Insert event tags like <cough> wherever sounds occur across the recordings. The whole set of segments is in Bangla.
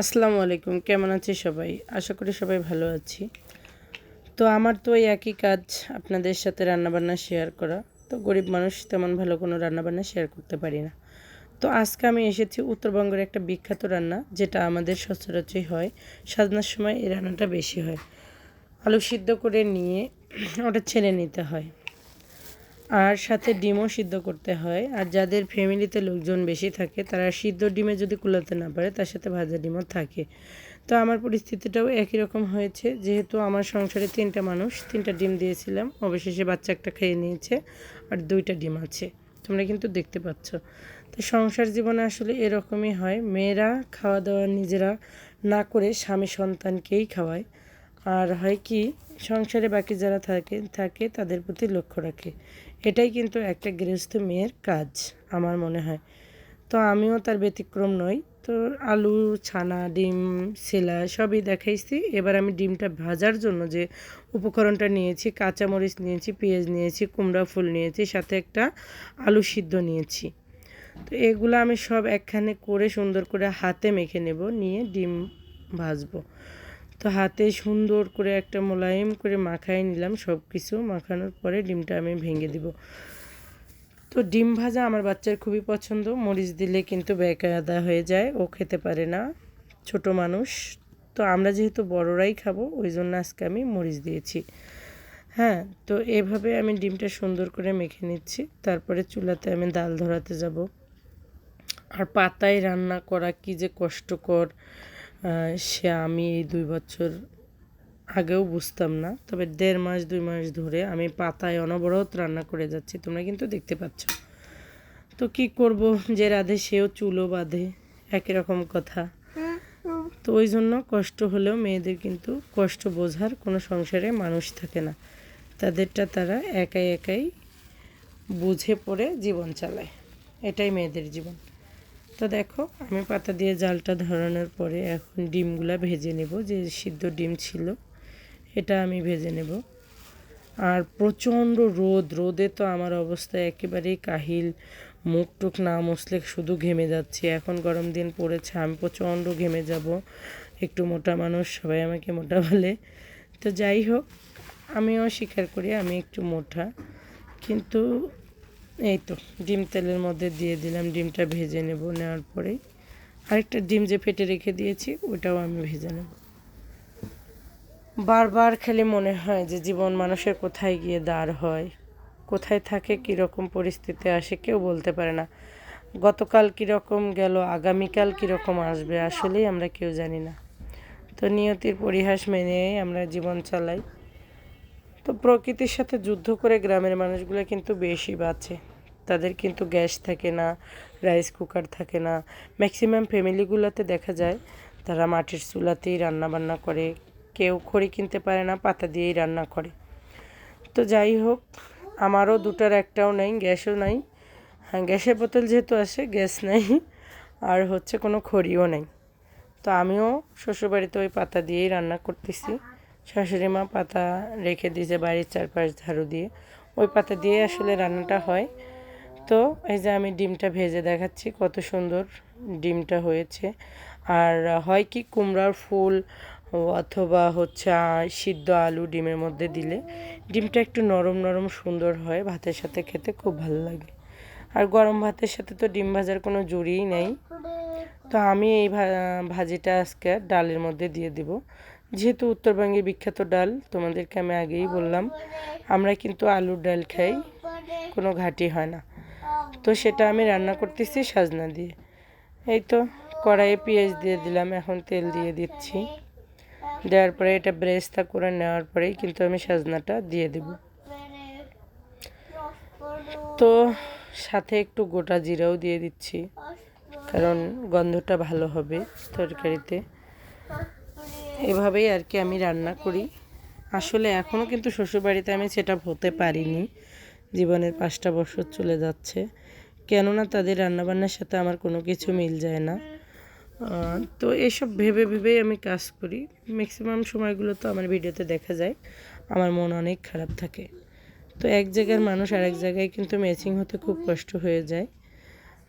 আসসালামু আলাইকুম, কেমন আছি সবাই? আশা করি সবাই ভালো আছি। তো আমার তো ওই একই কাজ, আপনাদের সাথে রান্নাবান্না শেয়ার করা। তো গরিব মানুষ তেমন ভালো কোনো রান্নাবান্না শেয়ার করতে পারি না। তো আজকে আমি এসেছি উত্তরবঙ্গের একটা বিখ্যাত রান্না, যেটা আমাদের সচরাচরই হয়। সাজনার সময় এই রান্নাটা বেশি হয়। আলু সিদ্ধ করে নিয়ে ওটা ছেলে নিতে হয়। আর সাথে ডিমও সিদ্ধ করতে হয়। আর যাদের ফ্যামিলিতে লোকজন বেশি থাকে, তারা সিদ্ধ ডিমে যদি কুলাতে না পারে, তার সাথে ভাজা ডিমও থাকে। তো আমার পরিস্থিতিটাও একই রকম হয়েছে। যেহেতু আমার সংসারে তিনটা মানুষ, তিনটা ডিম দিয়েছিলাম, অবশেষে বাচ্চা একটা খেয়ে নিয়েছে, আর দুইটা ডিম আছে। তোমরা কিন্তু দেখতে পাচ্ছ। তো সংসার জীবনে আসলে এরকমই হয়। মেয়েরা খাওয়া দাওয়া নিজেরা না করে স্বামী সন্তানকেই খাওয়ায়। আর হয় কি, সংসারে বাকি যারা থাকে থাকে তাদের প্রতি লক্ষ্য রাখে। এটাই কিন্তু একটা গৃহস্থ মেয়ের কাজ, আমার মনে হয়। তো আমিও তার ব্যতিক্রম নই। তো আলু, ছানা, ডিম সেলা সবই দেখাইছি। এবার আমি ডিমটা ভাজার জন্য যে উপকরণটা নিয়েছি, কাঁচামরিচ নিয়েছি, পেঁয়াজ নিয়েছি, কুমড়া ফুল নিয়েছি, সাথে একটা আলু সিদ্ধ নিয়েছি। তো এগুলো আমি সব একখানে করে সুন্দর করে হাতে মেখে নেব, নিয়ে ডিম ভাজবো। তো হাতে সুন্দর করে একটা মোলায়েম করে মাখাই নিলাম সব কিছু মাখানোর পরে ডিমটা আমি ভেঙে দিব। তো ডিম ভাজা আমার বাচ্চার খুবই পছন্দ। মরিচ দিলে কিন্তু বেকায়দা হয়ে যায়, ও খেতে পারে না। ছোট মানুষ। তো আমরা যেহেতু বড়রাই খাব, ওই জন্য আজকে আমি মরিচ দিয়েছি। হ্যাঁ তো এভাবে আমি ডিমটা সুন্দর করে মেখে নিচ্ছি। তারপরে চুলাতে আমি ডাল ধরাতে যাব। আর পাতায় রান্না করা কি যে কষ্টকর। সে আমি এই দুই বছর আগেও বুঝতাম না। তবে দেড় মাস, দুই মাস ধরে আমি পাতায় অনবরত রান্না করে যাচ্ছি। তোমরা কিন্তু দেখতে পাচ্ছ। তো কি করব? যে রাধে সেও চুলো বাঁধে। একই রকম কথা। তো ওই জন্য কষ্ট হলেও মেয়েদের কিন্তু কষ্ট বোঝার কোনো সংসারে মানুষ থাকে না। তাদেরটা তারা একাই একাই বুঝে পড়ে জীবন চালায়। এটাই মেয়েদের জীবন। তো দেখো, আমি পাতা দিয়ে জালটা ধরানোর পরে এখন ডিমগুলা ভেজে নেব, যে সিদ্ধ ডিম ছিল, এটা আমি ভেজে নেব। আর প্রচণ্ড রোদ, রোদে তো আমার অবস্থা একেবারেই কাহিল, মুখ টুক না মুসলে শুধু ঘেমে যাচ্ছি। এখন গরম দিন পড়েছে, আমি প্রচণ্ড ঘেমে যাব, একটু মোটা মানুষ, সবাই আমাকে মোটা বলে। তো যাই হোক, আমিও স্বীকার করি, আমি একটু মোটা, কিন্তু এই তো, ডিম তেলের মধ্যে দিয়ে দিলাম, ডিমটা ভেজে নেব, নেওয়ার পরেই আরেকটা ডিম যে ফেটে রেখে দিয়েছি, ওটাও আমি ভেজে নেব। বারবার খেলে মনে হয় যে জীবন মানুষের কোথায় গিয়ে দাঁড় হয়, কোথায় থাকে, কীরকম পরিস্থিতি আসে, কেউ বলতে পারে না। গতকাল কীরকম গেল, আগামীকাল কীরকম আসবে, আসলেই আমরা কেউ জানি না। তো নিয়তির পরিহাস মেনে আমরা জীবন চালাই। তো প্রকৃতির সাথে যুদ্ধ করে গ্রামের মানুষগুলো কিন্তু বেশি বাঁচে। তাদের কিন্তু গ্যাস থাকে না, রাইস কুকার থাকে না। ম্যাক্সিমাম ফ্যামিলিগুলোতে দেখা যায়, তারা মাটির চুলাতেই রান্না বান্না করে। কেউ খড়ি কিনতে পারে না, পাতা দিয়েই রান্না করে। তো যাই হোক, আমারও দুটার একটাও নেই, গ্যাসও নাই। হ্যাঁ গ্যাসের বোতল যেহেতু আসে গ্যাস নেই, আর হচ্ছে কোনো খড়িও নেই। তো আমিও শ্বশুরবাড়িতে ওই পাতা দিয়েই রান্না করতেছি। শাশুড়ি মা পাতা রেখে দিয়েছে বাড়ির চারপাশ ঝাড়ু দিয়ে, ওই পাতা দিয়ে আসলে রান্নাটা হয়। তো এই যে আমি ডিমটা ভেজে দেখাচ্ছি, কত সুন্দর ডিমটা হয়েছে। আর হয় কি কুমড়ার ফুল অথবা হচ্ছে সিদ্ধ আলু ডিমের মধ্যে দিলে ডিমটা একটু নরম নরম সুন্দর হয়, ভাতের সাথে খেতে খুব ভালো লাগে। আর গরম ভাতের সাথে তো ডিম ভাজার কোনো জুড়িই নেই। তো আমি এই ভাজিটা আজকে ডালের মধ্যে দিয়ে দিব। যেহেতু উত্তরবঙ্গের বিখ্যাত ডাল, তোমাদেরকে আমি আগেই বললাম, আমরা কিন্তু আলুর ডাল খাই, কোনো ঘাটি হয় না। তো সেটা আমি রান্না করতেছি সাজনা দিয়ে। এই তো, কড়াইয়ে পেঁয়াজ দিয়ে দিলাম, এখন তেল দিয়ে দিচ্ছি। দেওয়ার পরে এটা ব্রেস্তা করে নেওয়ার পরেই কিন্তু আমি সাজনাটা দিয়ে দেব। তো সাথে একটু গোটা জিরাও দিয়ে দিচ্ছি, কারণ গন্ধটা ভালো হবে তরকারিতে। এভাবেই আর কি আমি রান্না করি। আসলে এখনও কিন্তু শ্বশুরবাড়িতে আমি সেটা হতে পারিনি। জীবনের পাঁচটা বছর চলে যাচ্ছে। কেননা তাদের রান্নাবান্নার সাথে আমার কোনো কিছু মিল যায় না। তো এসব ভেবে ভেবেই আমি কাজ করি। ম্যাক্সিমাম সময়গুলো তো আমার ভিডিওতে দেখা যায়। আমার মন অনেক খারাপ থাকে। তো এক জায়গার মানুষ আরেক জায়গায় কিন্তু ম্যাচিং হতে খুব কষ্ট হয়ে যায়।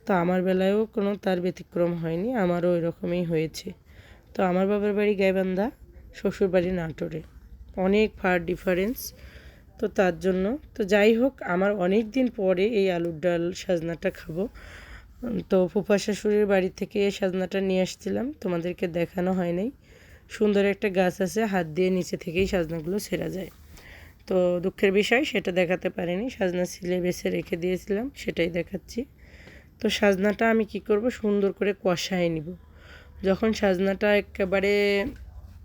তো আমার বেলায়ও কোনো তার ব্যতিক্রম হয়নি। আমারও ওই রকমই হয়েছে। তো আমার বাবার বাড়ি গাইবান্ধা, শ্বশুর বাড়ি নাটোরে। অনেক ফার ডিফারেন্স তো তার জন্য। তো যাই হোক, আমার অনেক দিন পরে এই আলুর ডাল সাজনাটা খাব। তো ফুফা শাশুড়ির বাড়ি থেকে সাজনাটা নিয়ে আসছিলাম, তোমাদেরকে দেখানো হয় নাই। সুন্দর একটা গাছ আছে, হাত দিয়ে নিচে থেকেই সাজনাগুলো ছেঁড়া যায়। তো দুঃখের বিষয়, সেটা দেখাতে পারিনি। সাজনা সিলে বেছে রেখে দিয়েছিলাম, সেটাই দেখাচ্ছি। তো সাজনাটা আমি কি করব? সুন্দর করে কষায় নিব। যখন সাজনাটা একেবারে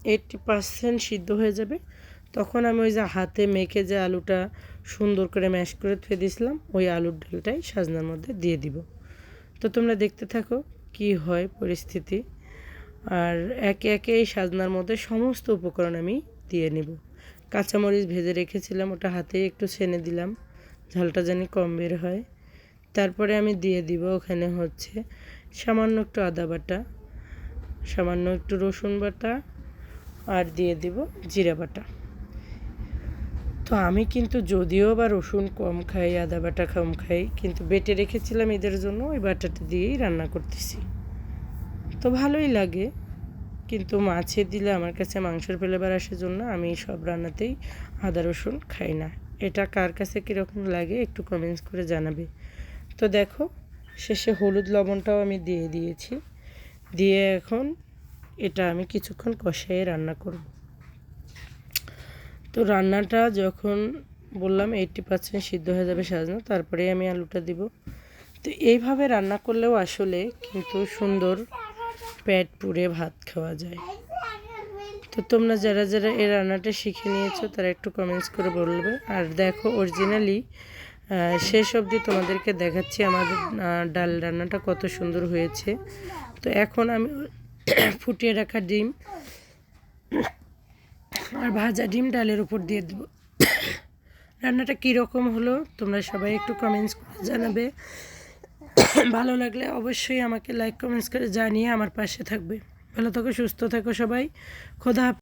এইটটি পার্সেন্ট সিদ্ধ হয়ে যাবে, তখন আমি ওই যে হাতে মেখে যে আলুটা সুন্দর করে ম্যাশ করে থুয়ে দিয়েছিলাম, ওই আলুর ডালটাই সাজনার মধ্যে দিয়ে দিব। তো তোমরা দেখতে থাকো কি হয় পরিস্থিতি। আর একে একে এই সাজনার মধ্যে সমস্ত উপকরণ আমি দিয়ে নেব। কাঁচামরিচ ভেজে রেখেছিলাম, ওটা হাতে একটু ছেনে দিলাম, ঝালটা জানি কম বের হয়। তারপরে আমি দিয়ে দিব ওখানে হচ্ছে সামান্য একটু আদা বাটা। সামান্য একটু রসুন বাটা আর দিয়ে দিব জিরা বাটা। তো আমি কিন্তু যদিও বা রসুন কম খাই, আদা বাটা কম খাই, কিন্তু বেটে রেখেছিলাম এদের জন্য, ওই বাটাটা দিয়েই রান্না করতেছি। তো ভালোই লাগে, কিন্তু মাছে দিলে আমার কাছে মাংসের ফ্লেভার আসার জন্য আমি সব রান্নাতেই আদা রসুন খাই না। এটা কার কাছে কীরকম লাগে একটু কমেন্টস করে জানাবে। তো দেখো, শেষে হলুদ লবণটাও আমি দিয়ে দিয়েছি। দিয়ে এখন এটা আমি কিছুক্ষণ কষাইয়ে রান্না করব। তো রান্নাটা যখন বললাম এইটটি পার্সেন্ট সিদ্ধ হয়ে যাবে সাজানো তারপরে আমি আলুটা দিব। তো এইভাবে রান্না করলেও আসলে কিন্তু সুন্দর পেট পুড়ে ভাত খাওয়া যায়। তো তোমরা যারা যারা এই রান্নাটা শিখে নিয়েছো, তারা একটু কমেন্টস করে বলবে। আর দেখো অরিজিনালি শেষ অবধি তোমাদেরকে দেখাচ্ছি আমাদের ডাল রান্নাটা কত সুন্দর হয়েছে। তো এখন আমি <coughs> ফুটিয়ে রাখা ডিম। আর ভাজা ডিম ডালের উপর দিয়ে দেবো। <coughs> রান্নাটা কীরকম হলো, তোমরা সবাই একটু কমেন্টস করে জানাবে। <coughs> ভালো লাগলে অবশ্যই আমাকে লাইক কমেন্টস করে জানিয়ে আমার পাশে থাকবে। ভালো থাকো, সুস্থ থাকো সবাই। খোদা।